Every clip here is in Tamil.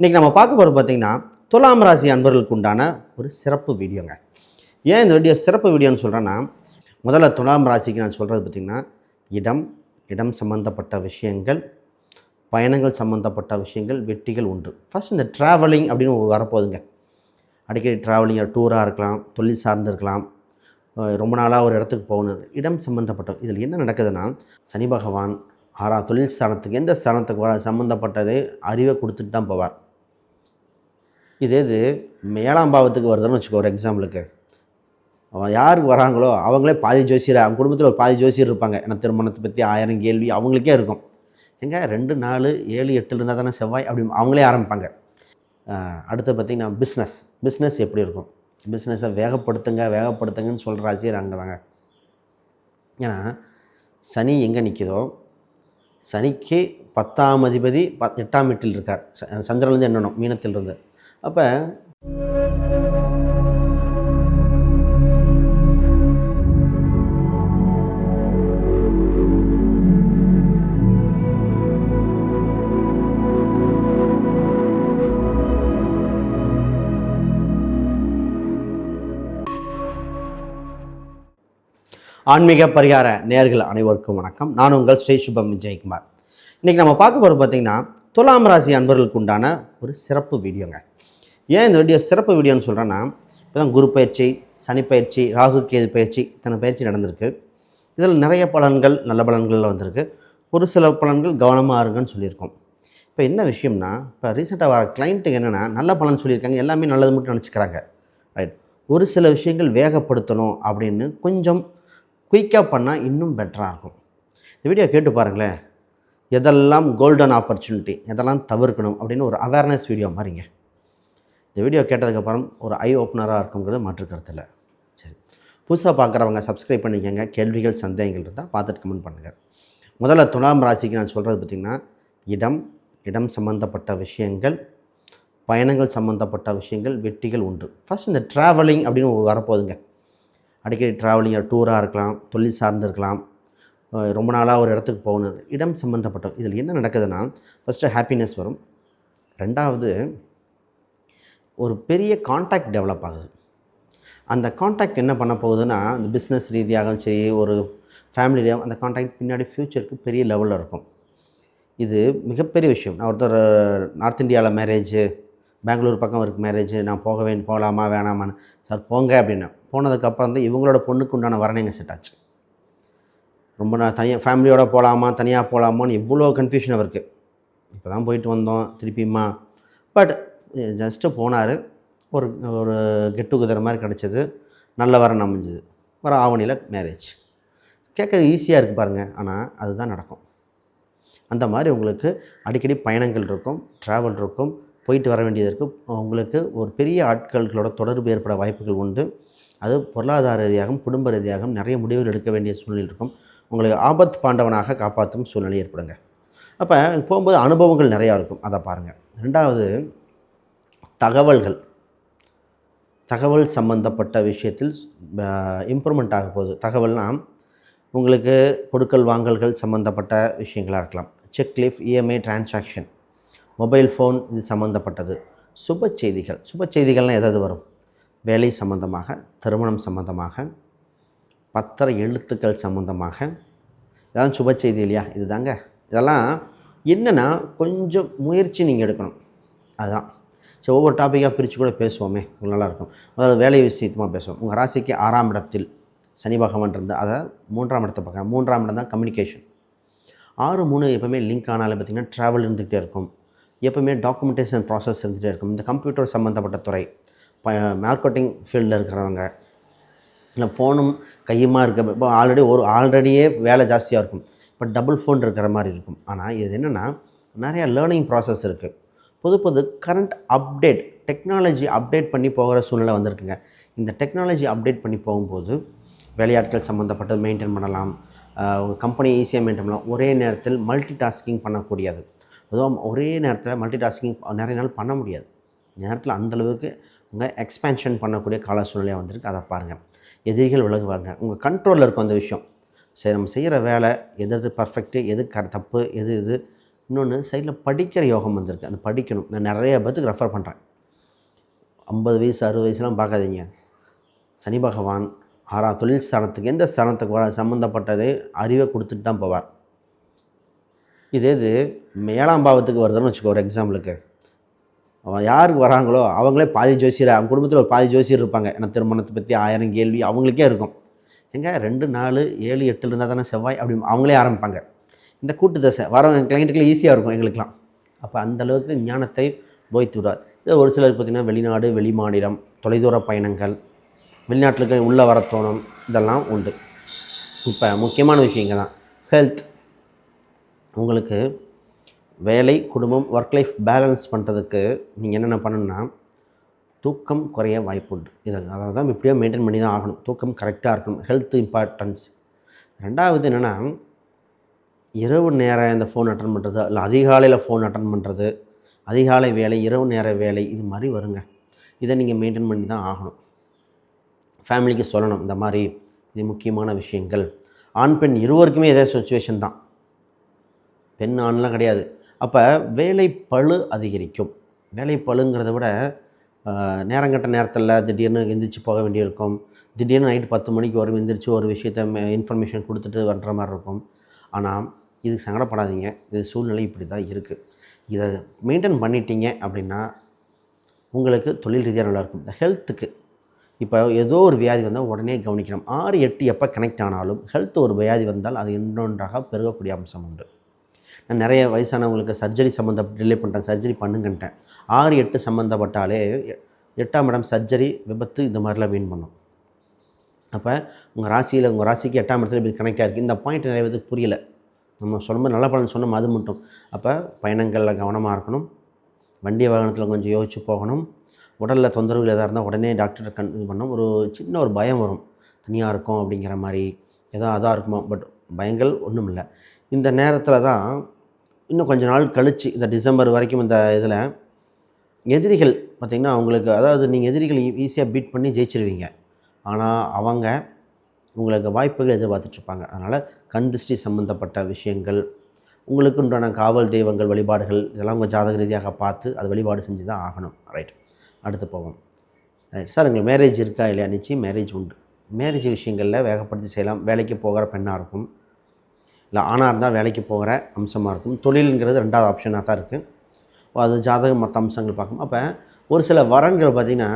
இன்றைக்கி நம்ம பார்க்க போகிற பார்த்திங்கன்னா துலாம் ராசி அன்பர்களுக்கு உண்டான ஒரு சிறப்பு வீடியோங்க. ஏன் இந்த வீடியோ சிறப்பு வீடியோன்னு சொல்கிறேன்னா முதல்ல துலாம் ராசிக்கு நான் சொல்கிறது பார்த்திங்கன்னா இடம் இடம் சம்மந்தப்பட்ட விஷயங்கள் பயணங்கள் சம்மந்தப்பட்ட விஷயங்கள் வெற்றிகள் உண்டு. ஃபர்ஸ்ட் இந்த ட்ராவலிங் அப்படின்னு வரப்போகுதுங்க. அடிக்கடி ட்ராவலிங் டூராக இருக்கலாம் தொழில் சார்ந்து இருக்கலாம் ரொம்ப நாளாக ஒரு இடத்துக்கு போகணும். இடம் சம்மந்தப்பட்ட இதில் என்ன நடக்குதுன்னா சனி பகவான் ஆறா தொழில் ஸ்தானத்துக்கு எந்த ஸ்தானத்துக்கு வர சம்மந்தப்பட்டதை அறிவை கொடுத்துட்டு தான் போவார். இதே இது ஏழாம் பாவத்துக்கு வருதுன்னு வச்சுக்கோ ஒரு எக்ஸாம்பிளுக்கு அவன் யாருக்கு வராங்களோ அவங்களே பாதி ஜோசியர் அவங்க குடும்பத்தில் ஒரு பாதி ஜோசியர் இருப்பாங்க. ஏன்னா திருமணத்தை பற்றி ஆயிரம் கேள்வி அவங்களுக்கே இருக்கும். எங்கே? ரெண்டு நாலு ஏழு எட்டில் இருந்தால் தானே செவ்வாய் அப்படி அவங்களே ஆரம்பிப்பாங்க. அடுத்து பார்த்திங்கன்னா பிஸ்னஸ் பிஸ்னஸ் எப்படி இருக்கும்? பிஸ்னஸை வேகப்படுத்துங்க வேகப்படுத்துங்கன்னு சொல்கிற ராசியர் அங்கே தாங்க. ஏன்னா சனி எங்கே நிற்கிதோ சனிக்கு பத்தாம் அதிபதி ப எட்டாம் வீட்டில் இருக்கார். ச- சந்திரன்லேருந்து எண்ணணும் மீனத்தில் இருந்து அப்போ ஆன்மீக பரிகார நேர்கள் அனைவருக்கும் வணக்கம். நான் உங்கள் ஸ்ரீ சுபம் விஜயகுமார். இன்றைக்கி நம்ம பார்க்க போகிற பார்த்திங்கன்னா துலாம் ராசி அன்பர்களுக்கு உண்டான ஒரு சிறப்பு வீடியோங்க. ஏன் இந்த வீடியோ சிறப்பு வீடியோன்னு சொல்கிறேன்னா இப்போ தான் குரு பயிற்சி சனி பயிற்சி ராகு கேது பயிற்சி இத்தனை பயிற்சி நடந்திருக்கு. இதில் நிறைய பலன்கள் நல்ல பலன்களில் வந்திருக்கு. ஒரு சில பலன்கள் கவனமாக இருங்கன்னு சொல்லியிருக்கோம். இப்போ என்ன விஷயம்னா இப்போ ரீசெண்டாக வர கிளைண்ட்டுக்கு என்னென்னா நல்ல பலன் சொல்லியிருக்காங்க. எல்லாமே நல்லது மட்டும் நினச்சிக்கிறாங்க. ரைட் ஒரு சில விஷயங்கள் வேகப்படுத்தணும் அப்படின்னு கொஞ்சம் குயிக்காக பண்ணால் இன்னும் பெட்டராக இருக்கும். இந்த வீடியோ கேட்டு பாருங்களேன். எதெல்லாம் கோல்டன் ஆப்பர்ச்சுனிட்டி எதெல்லாம் தவிர்க்கணும் அப்படின்னு ஒரு அவேர்னஸ் வீடியோ மாதிரிங்க. இந்த வீடியோ கேட்டதுக்கப்புறம் ஒரு ஐ ஓப்பனராக இருக்குங்கிறது மாற்று சரி. புதுசாக பார்க்குறவங்க சப்ஸ்கிரைப் பண்ணிக்கோங்க. கேள்விகள் சந்தேகங்கள் இருந்தால் பார்த்துட்டு கமெண்ட் பண்ணுங்கள் முதல்ல துலாம் ராசிக்கு நான் சொல்கிறது பார்த்திங்கன்னா இடம் இடம் சம்மந்தப்பட்ட விஷயங்கள் பயணங்கள் சம்மந்தப்பட்ட விஷயங்கள் வெற்றிகள் உண்டு. ஃபர்ஸ்ட் இந்த ட்ராவலிங் அப்படின்னு வரப்போகுதுங்க. அடிக்கடி ட்ராவலிங் டூராக இருக்கலாம் தொழில் சார்ந்து இருக்கலாம். ரொம்ப நாளாக ஒரு இடத்துக்கு போகணும். இடம் சம்மந்தப்பட்ட இதில் என்ன நடக்குதுன்னா ஃபஸ்ட்டு ஹாப்பினஸ் வரும். ரெண்டாவது ஒரு பெரிய காண்டாக்ட் டெவலப் ஆகுது. அந்த காண்டாக்ட் என்ன பண்ண போகுதுன்னா இந்த பிஸ்னஸ் ரீதியாகவும் சரி ஒரு ஃபேமிலி அந்த காண்டாக்ட் பின்னாடி ஃப்யூச்சருக்கு பெரிய லெவலில் இருக்கும். இது மிகப்பெரிய விஷயம். நான் ஒருத்தர் நார்த் இந்தியாவில் மேரேஜு பெங்களூர் பக்கம் இருக்குது மேரேஜ் நான் போக வேணும் போகலாமா வேணாமான்னு சார் போங்க அப்படின்னு. போனதுக்கப்புறம் தான் இவங்களோட பொண்ணுக்கு உண்டான வரணைங்க செட் ஆச்சு. ரொம்ப நான் தனியாக ஃபேமிலியோட போகலாமா தனியாக போகலாமான்னு இவ்வளோ கன்ஃபியூஷன் அவருக்கு. இப்போ தான் போயிட்டு வந்தோம் திருப்பியுமா. பட் ஜஸ்ட்டு போனார். ஒரு ஒரு கெட் டுகெதர் மாதிரி கிடச்சிது. நல்ல வரன் அமைஞ்சுது. வர ஆவணியில் மேரேஜ் கேட்க ஈஸியாக இருக்குது பாருங்கள் ஆனால் அதுதான் நடக்கும். அந்த மாதிரி உங்களுக்கு அடிக்கடி பயணங்கள் இருக்கும் ட்ராவல் இருக்கும் போயிட்டு வர வேண்டியது இருக்கும். உங்களுக்கு ஒரு பெரிய ஆட்களோட தொடர்பு ஏற்பட வாய்ப்புகள் உண்டு. அது பொருளாதார ரீதியாகவும் குடும்ப ரீதியாகவும் நிறைய முடிவுகள் எடுக்க வேண்டிய சூழ்நிலை இருக்கும். உங்களுக்கு ஆபத் பாண்டவனாக காப்பாற்றும் சூழ்நிலை ஏற்படுங்க. அப்போ போகும்போது அனுபவங்கள் நிறையா இருக்கும். அதை பாருங்கள் ரெண்டாவது தகவல்கள். தகவல் சம்பந்தப்பட்ட விஷயத்தில் இம்ப்ரூவ்மெண்ட் ஆக போகுது. தகவல்னால் உங்களுக்கு கொடுக்கல் வாங்கல்கள் சம்மந்தப்பட்ட விஷயங்களாக இருக்கலாம். செக் லிஃப் இஎம்ஐ டிரான்சாக்ஷன் மொபைல் ஃபோன் இது சம்மந்தப்பட்டது சுப செய்திகள். சுப செய்திகள்னால் எதாவது வரும்? வேலை சம்பந்தமாக திருமணம் சம்பந்தமாக பத்திர எழுத்துக்கள் சம்மந்தமாக இதெல்லாம் சுப செய்தி இல்லையா? இதுதாங்க. இதெல்லாம் என்னென்னா கொஞ்சம் முயற்சி நீங்கள் எடுக்கணும். அதுதான் சரி ஒவ்வொரு டாப்பிக்காக பிரித்து கூட பேசுவோமே. உங்களுக்கு நல்லாயிருக்கும். அதாவது வேலை விஷயத்தமாக பேசுவோம். உங்கள் ராசிக்கு ஆறாம் இடத்தில் சனி பகவான் இருந்து அதை மூன்றாம் இடத்தை பார்க்குறேன் மூன்றாம் இடம் தான் கம்யூனிகேஷன் ஆறு மூணு எப்போவுமே லிங்க் ஆனாலும் பார்த்திங்கன்னா ட்ராவல் இருந்துகிட்டே இருக்கும். எப்போவுமே டாக்குமெண்டேஷன் ப்ராசஸ் இருந்துகிட்டே இருக்கும். இந்த கம்ப்யூட்டர் சம்மந்தப்பட்ட துறை ப மார்க்கெட்டிங் ஃபீல்டில் இருக்கிறவங்க இல்லை ஃபோனும் கையுமா இருக்க இப்போ ஆல்ரெடி ஒரு ஆல்ரெடியே வேலை ஜாஸ்தியாக இருக்கும். இப்போ டபுள் ஃபோன் இருக்கிற மாதிரி இருக்கும். ஆனால் இது என்னென்னா நிறையா லேர்னிங் ப்ராசஸ் இருக்குது புது புது கரண்ட் அப்டேட் டெக்னாலஜி அப்டேட் பண்ணி போகிற சூழ்நிலை வந்திருக்குங்க. இந்த டெக்னாலஜி அப்டேட் பண்ணி போகும்போது வேலையாட்கள் சம்மந்தப்பட்டது மெயின்டைன் பண்ணலாம். உங்கள் கம்பெனி ஈஸியாக மெயின்டைன் பண்ணலாம். ஒரே நேரத்தில் மல்டி டாஸ்கிங் பண்ணக்கூடியது. அதுவும் ஒரே நேரத்தில் மல்டி டாஸ்கிங் நிறைய நாள் பண்ண முடியாது. நேரத்தில் அந்தளவுக்கு உங்கள் எக்ஸ்பேன்ஷன் பண்ணக்கூடிய கால சூழ்நிலையாக வந்திருக்கு. அதை பாருங்கள் எதிரிகள் விலகுவாங்க. உங்கள் கண்ட்ரோலில் இருக்கும் அந்த விஷயம். சரி நம்ம செய்கிற வேலை எது எது பர்ஃபெக்ட்டு எது க தப்பு எது இது இன்னொன்று சைடில் படிக்கிற யோகம் வந்திருக்கு. அந்த படிக்கணும். நான் நிறைய பேத்துக்கு ரெஃபர் பண்ணுறேன் ஐம்பது வயசு அறுபது வயசுலாம் பார்க்காதீங்க. சனி பகவான் ஆறாம் தொழில் ஸ்தானத்துக்கு எந்த ஸ்தானத்துக்கு வர சம்மந்தப்பட்டதை அறிவை கொடுத்துட்டு தான் போவார். இதே இது மேலாம் பாவத்துக்கு வருதுன்னு வச்சுக்கோ ஒரு எக்ஸாம்பிளுக்கு அவன் யாருக்கு வராங்களோ அவங்களே பாதி ஜோசியர் அவங்க குடும்பத்தில் ஒரு பாதி ஜோசியர் இருப்பாங்க. ஏன்னா திருமணத்தை பற்றி ஆயிரம் கேள்வி அவங்களுக்கே இருக்கும். எங்க? ரெண்டு நாலு ஏழு எட்டில் இருந்தால் தானே செவ்வாய் அப்படி அவங்களே ஆரம்பிப்பாங்க. இந்த கூட்டு தசை வரவங்க கிளைண்ட்டுக்கெல்லாம் ஈஸியாக இருக்கும் எங்களுக்கெலாம் அப்போ அந்தளவுக்கு ஞானத்தை போய்த்து விடார் இது ஒரு சிலர் பார்த்திங்கன்னா வெளிநாடு வெளிமாநிலம் தொலைதூர பயணங்கள் வெளிநாட்டில் உள்ளே வர தோணும் இதெல்லாம் உண்டு. இப்போ முக்கியமான விஷயங்க தான் ஹெல்த் உங்களுக்கு வேலை குடும்பம் ஒர்க் லைஃப் பேலன்ஸ் பண்ணுறதுக்கு நீங்கள் என்னென்ன பண்ணணும்னா தூக்கம் குறைய வாய்ப்பு உண்டு. இதை அதாவது தான் எப்படியோ மெயின்டைன் பண்ணி தான் ஆகணும். தூக்கம் கரெக்டாக இருக்கணும். ஹெல்த் இம்பார்ட்டன்ஸ் ரெண்டாவது என்னென்னா இரவு நேரம் இந்த ஃபோன் அட்டன் பண்ணுறது இல்லை அதிகாலையில் ஃபோன் அட்டன் பண்ணுறது அதிகாலை வேலை இரவு நேர வேலை இது மாதிரி வருங்க. இதை நீங்கள் மெயின்டைன் பண்ணி தான் ஆகணும் ஃபேமிலிக்கு சொல்லணும் இந்த மாதிரி இது முக்கியமான விஷயங்கள். ஆண் பெண் இருவருக்குமே இதே சுச்சுவேஷன் தான். பெண் ஆண்லாம் கிடையாது. அப்போ வேலை பழு அதிகரிக்கும். வேலை பழுங்கிறத விட நேரங்கட்ட நேரத்தில் திடீர்னு எந்திரிச்சு போக வேண்டியிருக்கும். திடீர்னு நைட்டு பத்து மணிக்கு வரும் எந்திரிச்சு ஒரு விஷயத்த இன்ஃபர்மேஷன் கொடுத்துட்டு வர்ற மாதிரி இருக்கும். ஆனால் இதுக்கு சங்கடப்படாதீங்க. இது சூழ்நிலை இப்படி தான் இருக்குது இதை மெயின்டைன் பண்ணிட்டீங்க அப்படின்னா உங்களுக்கு தொழில் ரீதியாக நல்லாயிருக்கும் இந்த ஹெல்த்துக்கு இப்போ ஏதோ ஒரு வியாதி வந்தால் உடனே கவனிக்கணும். ஆறு எட்டு எப்போ கனெக்ட் ஆனாலும் ஹெல்த் ஒரு வியாதி வந்தால் அது இன்னொன்றாக பெருகக்கூடிய அம்சம் உண்டு. நான் நிறைய வயசானவங்களுக்கு சர்ஜரி சம்மந்த டிலே பண்ணிட்டேன். சர்ஜரி பண்ணுங்கன்ட்டேன். ஆறு எட்டு சம்மந்தப்பட்டாலே எட்டாம் இடம் சர்ஜரி விபத்து இந்த மாதிரிலாம் வீண் பண்ணும். அப்போ உங்கள் ராசியில் உங்கள் ராசிக்கு எட்டாம் இடத்துல இப்படி கனெக்ட் ஆகிருக்கு இந்த பாயிண்ட் நிறைய பேருக்கு புரியல. நம்ம சொல்லும்போது நல்ல பலன் சொன்னோம் அது மட்டும். அப்போ பயணங்களில் கவனமாக இருக்கணும். வண்டி வாகனத்தில் கொஞ்சம் யோசிச்சு போகணும். உடலில் தொந்தரவுகள் எதாக இருந்தால் உடனே டாக்டர் கன் இது பண்ணணும். ஒரு சின்ன ஒரு பயம் வரும். தனியாக இருக்கும் அப்படிங்கிற மாதிரி ஏதோ அதாக இருக்குமா. பட் பயங்கள் ஒன்றும் இல்லை. இந்த நேரத்தில் தான் இன்னும் கொஞ்ச நாள் கழித்து இந்த டிசம்பர் வரைக்கும் இந்த இதில் எதிரிகள் பார்த்திங்கன்னா அவங்களுக்கு அதாவது நீங்கள் எதிரிகள் ஈஸியாக பீட் பண்ணி ஜெயிச்சிருவீங்க. ஆனால் அவங்க உங்களுக்கு வாய்ப்புகள் எதிர்பார்த்துட்ருப்பாங்க. அதனால் கண் திருஷ்டி சம்மந்தப்பட்ட விஷயங்கள் உங்களுக்கு உண்டான காவல் தெய்வங்கள் வழிபாடுகள் இதெல்லாம் உங்கள் ஜாதக ரீதியாக பார்த்து அது வழிபாடு செஞ்சு தான் ஆகணும். ரைட் அடுத்து போவோம். ரைட் சார் இங்கே மேரேஜ் இருக்கா இல்லையா? நிச்சயம் மேரேஜ் உண்டு. மேரேஜ் விஷயங்களில் வேகப்படுத்தி செய்யலாம். வேலைக்கு போகிற பெண்ணாக இருக்கும். இல்லை ஆணாக இருந்தால் வேலைக்கு போகிற அம்சமாக இருக்கும். தொழிலுங்கிறது ரெண்டாவது ஆப்ஷனாக தான் இருக்குது அது ஜாதகம் மற்ற அம்சங்கள் பார்க்கும். அப்போ ஒரு சில வரன்கள் பார்த்திங்கன்னா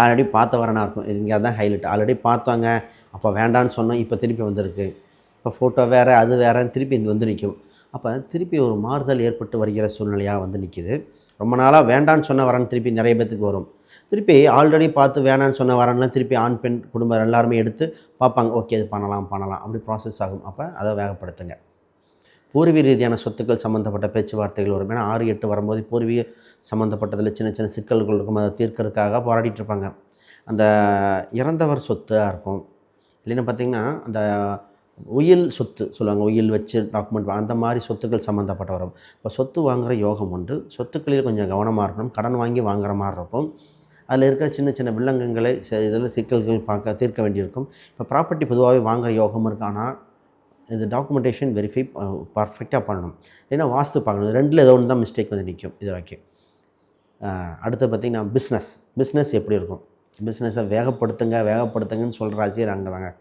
ஆல்ரெடி பார்த்த வரனாக இருக்கும். இது இங்கே தான் ஹைலைட் ஆல்ரெடி பார்த்தாங்க அப்போ வேண்டான்னு சொன்னோம் இப்போ திருப்பி வந்திருக்கு. இப்போ ஃபோட்டோ வேறு அது வேறன்னு திருப்பி இது வந்து நிற்கும். அப்போ திருப்பி ஒரு மாறுதல் ஏற்பட்டு வருகிற சூழ்நிலையாக வந்து நிற்கிது ரொம்ப நாளாக வேண்டான்னு சொன்ன வரேன் திருப்பி நிறைய பேத்துக்கு வரும். திருப்பி ஆல்ரெடி பார்த்து வேணான்னு சொன்ன வரன்லாம் திருப்பி ஆண் பெண் குடும்பம் எல்லாருமே எடுத்து பார்ப்பாங்க. ஓகே இது பண்ணலாம் பண்ணலாம். அப்படி ப்ராசஸ் ஆகும். அப்போ அதை வேகப்படுத்துங்க. பூர்வீக ரீதியான சொத்துக்கள் சம்மந்தப்பட்ட பேச்சுவார்த்தைகள் வரும். ஏன்னா ஆறு எட்டு வரும்போது பூர்வீக சம்மந்தப்பட்டதில் சின்ன சின்ன சிக்கல்கள் இருக்கும் அதை தீர்க்கறதுக்காக போராடிட்டு இருப்பாங்க அந்த இறந்தவர் சொத்தாக இருக்கும். இல்லைன்னா பார்த்திங்கன்னா அந்த உயில் சொத்து சொல்லுவாங்க உயில் வச்சு டாக்குமெண்ட் அந்த மாதிரி சொத்துக்கள் சம்மந்தப்பட்ட வரும் இப்போ சொத்து வாங்குகிற யோகம் உண்டு. சொத்துக்களில் கொஞ்சம் கவனமாக இருக்கணும். கடன் வாங்கி வாங்குற மாதிரி இருக்கும். அதில் இருக்கிற சின்ன சின்ன வில்லங்கங்களை இதில் சிக்கல்கள் பார்க்க தீர்க்க வேண்டியிருக்கும். இப்போ ப்ராப்பர்ட்டி பொதுவாகவே வாங்குகிற யோகம் இருக்கு. ஆனால் இது டாக்குமெண்டேஷன் வெரிஃபை பர்ஃபெக்டாக பண்ணணும். ஏன்னா வாஸ்து பார்க்கணும். ரெண்டில் ஏதோ ஒன்று தான் மிஸ்டேக் வந்து நிற்கும் இது வரைக்கும். அடுத்து பார்த்திங்கன்னா பிஸ்னஸ் பிஸ்னஸ் எப்படி இருக்கும்? பிஸ்னஸை வேகப்படுத்துங்க வேகப்படுத்துங்கன்னு சொல்கிற ஆசிரியர் அங்கே தாங்க.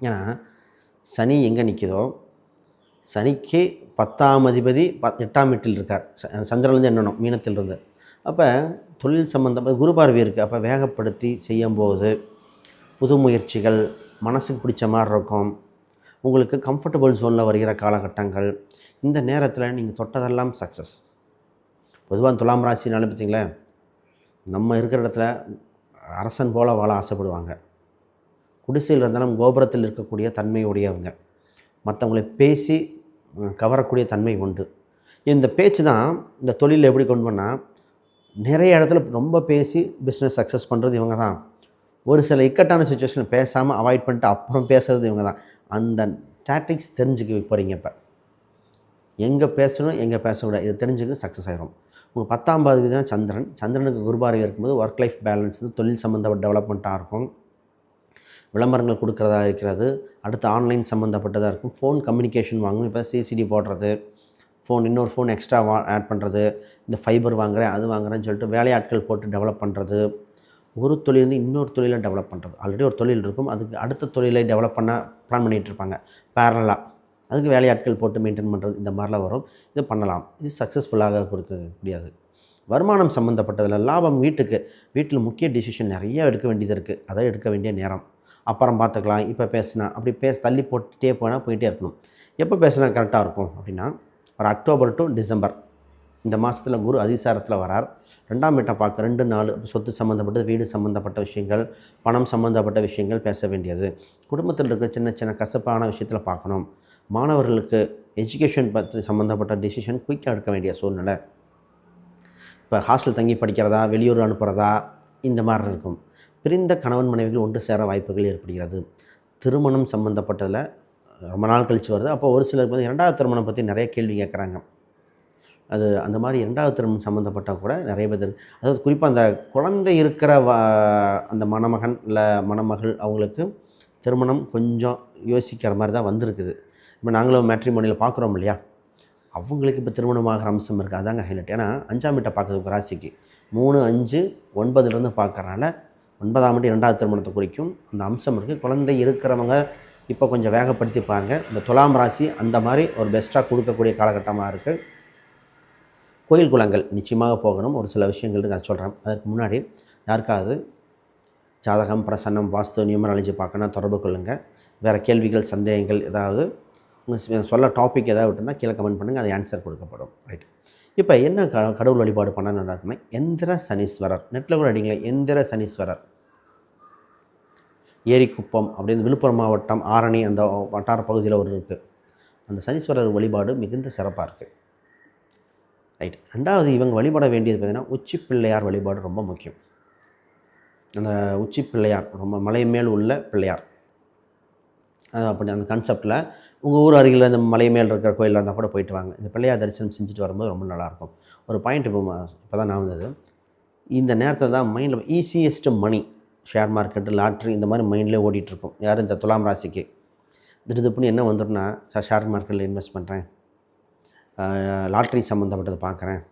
ஏன்னா சனி எங்கே நிற்கிதோ சனிக்கு பத்தாம் அதிபதி ப எட்டாம் வீட்டில் இருக்கார். ச- சந்திரன்லேருந்து என்னணும் மீனத்திலிருந்து. அப்போ தொழில் சம்மந்தமாக குரு பார்வை இருக்குது அப்போ வேகப்படுத்தி செய்யும்போது புது முயற்சிகள் மனசுக்கு பிடிச்ச மாதிரி இருக்கும். உங்களுக்கு கம்ஃபர்டபுள் ஜோனில் வருகிற காலகட்டங்கள் இந்த நேரத்தில் நீங்கள் தொட்டதெல்லாம் சக்ஸஸ் பொதுவாக துலாம் ராசினாலும் பார்த்தீங்களேன் நம்ம இருக்கிற இடத்துல அரசன் போல் வாழ ஆசைப்படுவாங்க. குடிசையில் இருந்தாலும் கோபுரத்தில் இருக்கக்கூடிய தன்மையுடையவங்க மற்றவங்களை பேசி கவரக்கூடிய தன்மை உண்டு. இந்த பேச்சு தான் இந்த தொழிலில் எப்படி கொண்டு போனால் நிறைய இடத்துல ரொம்ப பேசி பிஸ்னஸ் சக்ஸஸ் பண்ணுறது இவங்க தான். ஒரு சில இக்கட்டான சுச்சுவேஷனில் பேசாமல் அவாய்ட் பண்ணிட்டு அப்புறம் பேசுகிறது இவங்க தான். அந்த டேட்டிக்ஸ் தெரிஞ்சுக்க போகிறீங்க இப்போ. எங்கே பேசணும் எங்கே பேசக்கூடாது இது தெரிஞ்சுக்க சக்ஸஸ் ஆகிரும் உங்கள் பத்தாம் பதவி தான் சந்திரன். சந்திரனுக்கு குருபார்வை இருக்கும்போது ஒர்க் லைஃப் பேலன்ஸ் தொழில் சம்மந்தப்பட்ட டெவலப்மெண்ட்டாக இருக்கும். விளம்பரங்கள் கொடுக்குறதா இருக்கிறது. அடுத்து ஆன்லைன் சம்மந்தப்பட்டதாக இருக்கும். ஃபோன் கம்யூனிகேஷன் வாங்கும். இப்போ சிசிடி போடுறது. ஃபோன் இன்னொரு ஃபோன் எக்ஸ்ட்ரா வா ஆட் பண்ணுறது இந்த ஃபைபர் வாங்குறேன் அது வாங்குறேன்னு சொல்லிட்டு வேலையாட்கள் போட்டு டெவலப் பண்ணுறது ஒரு தொழிலேருந்து இன்னொரு தொழிலை டெவலப் பண்ணுறது ஆல்ரெடி ஒரு தொழில் இருக்கும். அதுக்கு அடுத்த தொழிலை டெவலப் பண்ண பிளான் பண்ணிகிட்டு இருப்பாங்க. பேரலாக அதுக்கு வேலையாட்கள் போட்டு மெயின்டைன் பண்ணுறது இந்த மாதிரிலாம் வரும். இது பண்ணலாம். இது சக்ஸஸ்ஃபுல்லாக கொடுக்க முடியாது வருமானம் சம்மந்தப்பட்டதில் லாபம் வீட்டுக்கு. வீட்டில் முக்கிய டிசிஷன் நிறைய எடுக்க வேண்டியது இருக்குது அதை எடுக்க வேண்டிய நேரம். அப்புறம் பார்த்துக்கலாம். இப்போ பேசினா அப்படி பேச தள்ளி போட்டுகிட்டே போனால் போயிட்டே இருக்கணும். எப்போ பேசினா கரெக்டாக இருக்கும் அப்படின்னா ஒரு அக்டோபர் டு டிசம்பர். இந்த மாதத்தில் குரு அதிசாரத்தில் வரார். ரெண்டாம் வீட்டை பார்க்க ரெண்டு நாலு சொத்து சம்மந்தப்பட்டது வீடு சம்மந்தப்பட்ட விஷயங்கள் பணம் சம்மந்தப்பட்ட விஷயங்கள் பேச வேண்டியது. குடும்பத்தில் இருக்கிற சின்ன சின்ன கசப்பான விஷயத்தில் பார்க்கணும். மாணவர்களுக்கு எஜுகேஷன் பற்றி சம்மந்தப்பட்ட டிசிஷன் குயிக்காக எடுக்க வேண்டிய சூழ்நிலை. இப்போ ஹாஸ்டல் தங்கி படிக்கிறதா வெளியூர் அனுப்புகிறதா இந்த மாதிரி இருக்கும். பிரிந்த கணவன் மனைவிகள் ஒன்று சேர வாய்ப்புகள் ஏற்படுகிறது. திருமணம் சம்மந்தப்பட்டதில் ரொம்ப நாள் கழித்து வருது. அப்போ ஒரு சிலருக்கு வந்து இரண்டாவது திருமணம் பற்றி நிறைய கேள்வி கேட்குறாங்க அது அந்த மாதிரி இரண்டாவது திருமணம் சம்மந்தப்பட்டால் கூட நிறைய பேர் அதாவது குறிப்பாக அந்த குழந்தை இருக்கிற வ அந்த மணமகன் இல்லை மணமகள் அவங்களுக்கு திருமணம் கொஞ்சம் யோசிக்கிற மாதிரி தான் வந்திருக்குது. இப்போ நாங்களும் மேட்ரிமோனியில் பார்க்குறோம் இல்லையா? அவங்களுக்கு இப்போ திருமணமாகிற அம்சம் இருக்குது. அதாங்க ஹைலைட். ஏன்னா அஞ்சாம் வீட்டை பார்க்குறது ராசிக்கு. மூணு அஞ்சு ஒன்பதுலேருந்து பார்க்குறனால ஒன்பதாம் ஆண்டு இரண்டாவது திருமணத்தை குறிக்கும் அந்த அம்சம் இருக்குது. குழந்தை இருக்கிறவங்க இப்போ கொஞ்சம் வேகப்படுத்தி பாருங்க இந்த துலாம் ராசி அந்த மாதிரி ஒரு பெஸ்ட்டாக கொடுக்கக்கூடிய காலகட்டமாக இருக்குது. கோயில் குளங்கள் நிச்சயமாக போகணும். ஒரு சில விஷயங்கள் நான் சொல்கிறேன். அதற்கு முன்னாடி யாருக்காவது ஜாதகம் பிரசன்னம் வாஸ்து நியூமராலஜி பார்க்கணும் தொடர்பு கொள்ளுங்கள். வேறு கேள்விகள் சந்தேகங்கள் ஏதாவது உங்கள் சொல்ல டாபிக் ஏதாவது இருந்தால் கீழே கமெண்ட் பண்ணுங்கள் அது ஆன்சர் கொடுக்கப்படும். ரைட் இப்போ என்ன க கடவுள் வழிபாடு பண்ண நடக்குமே எந்திர சனீஸ்வரர். நெட்டில் கூட அடிங்களேன் எந்திர சனீஸ்வரர். ஏரிக்குப்பம் அப்படின்னு விழுப்புரம் மாவட்டம் ஆரணி அந்த வட்டார பகுதியில் ஒரு இருக்குது அந்த சனீஸ்வரர் வழிபாடு மிகுந்த சிறப்பாக இருக்குது ரைட் ரெண்டாவது இவங்க வழிபட வேண்டியது பார்த்திங்கன்னா உச்சி பிள்ளையார் வழிபாடு ரொம்ப முக்கியம். அந்த உச்சி பிள்ளையார் ரொம்ப மலை மேல் உள்ள பிள்ளையார். அப்படி அந்த கான்செப்டில் உங்கள் ஊர் அருகில் இந்த மலை மேல் இருக்கிற கோயிலில் இருந்தால் கூட போயிட்டு வாங்க. இந்த பிள்ளையார் தரிசனம் செஞ்சுட்டு வரும்போது ரொம்ப நல்லாயிருக்கும். ஒரு பாயிண்ட் இப்போ இப்போ தான் நான் வந்தது. இந்த நேரத்தில் தான் மைண்டில் easiest money share market lottery இந்த மாதிரி மைண்ட்லேயே ஓடிட்டுருக்கும். யார் இந்த துலாம் ராசிக்கு? திடுதுப்புன்னு என்ன வந்துடும்னா ஷேர் மார்க்கெட்டில் இன்வெஸ்ட் பண்ணுறேன் லாட்ரி சம்மந்தப்பட்டதை பார்க்குறேன்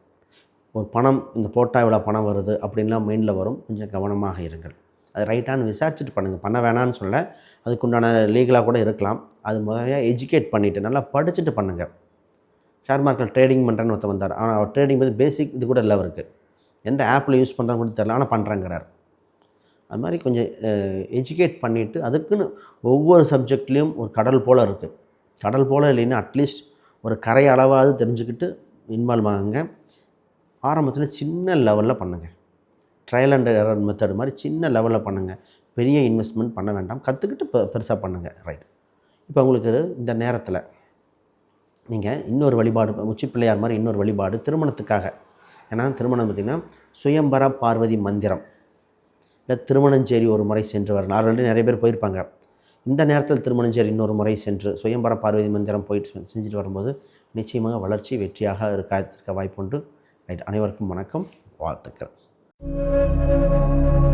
ஒரு பணம் இந்த போட்டால் இவ்வளோ பணம் வருது அப்படின்லாம் மைண்டில் வரும். கொஞ்சம் கவனமாக இருங்கள். அது ரைட்டானு விசாரிச்சுட்டு பண்ணுங்கள் பண்ண வேணான்னு சொல்ல. அதுக்குண்டான லீகலாக கூட இருக்கலாம். அது முதல்ல எஜுகேட் பண்ணிவிட்டு நல்லா படிச்சுட்டு பண்ணுங்கள் ஷேர் மார்க்கெட் ட்ரேடிங் பண்ணுறேன்னு ஒருத்தர் வந்தார். ஆனால் அவர் ட்ரேடிங் வந்து பேசிக் இது கூட இல்லை அவருக்கு. எந்த ஆப்பில் யூஸ் பண்ணுறான்னு கூட தெரியல. ஆனால் பண்ணுறேங்கிறார் அது மாதிரி கொஞ்சம் எஜுகேட் பண்ணிவிட்டு அதுக்குன்னு ஒவ்வொரு சப்ஜெக்ட்லேயும் ஒரு கடல் போல் இருக்குது கடல் போல் இல்லைன்னா அட்லீஸ்ட் ஒரு கரை அளவாவது தெரிஞ்சுக்கிட்டு இன்வால்வ் ஆகுங்க. ஆரம்பத்தில் சின்ன லெவலில் பண்ணுங்கள் ட்ரையல் அண்ட் எரர் மெத்தட் மாதிரி சின்ன லெவலில் பண்ணுங்கள் பெரிய இன்வெஸ்ட்மெண்ட் பண்ண வேண்டாம். கற்றுக்கிட்டு பெ பெருசாக பண்ணுங்கள் ரைட் இப்போ உங்களுக்கு இந்த நேரத்தில் நீங்கள் இன்னொரு வழிபாடு உச்சி பிள்ளையார் மாதிரி இன்னொரு வழிபாடு திருமணத்துக்காக. ஏன்னா திருமணம் பார்த்திங்கன்னா சுயம்பர பார்வதி மந்திரம். இல்லை திருமணஞ்சேரி ஒரு முறை சென்று வரணும் ஆல்ரெடி நிறைய பேர் போயிருப்பாங்க. இந்த நேரத்தில் திருமணஞ்சேரி இன்னொரு முறை சென்று சுயம்பர பார்வதி மந்திரம் போயிட்டு செஞ்சுட்டு வரும்போது நிச்சயமாக வளர்ச்சி வெற்றியாக இருக்க இருக்க வாய்ப்புண்டு ரைட் அனைவருக்கும் வணக்கம். வாழ்த்துக்கிறேன் thank you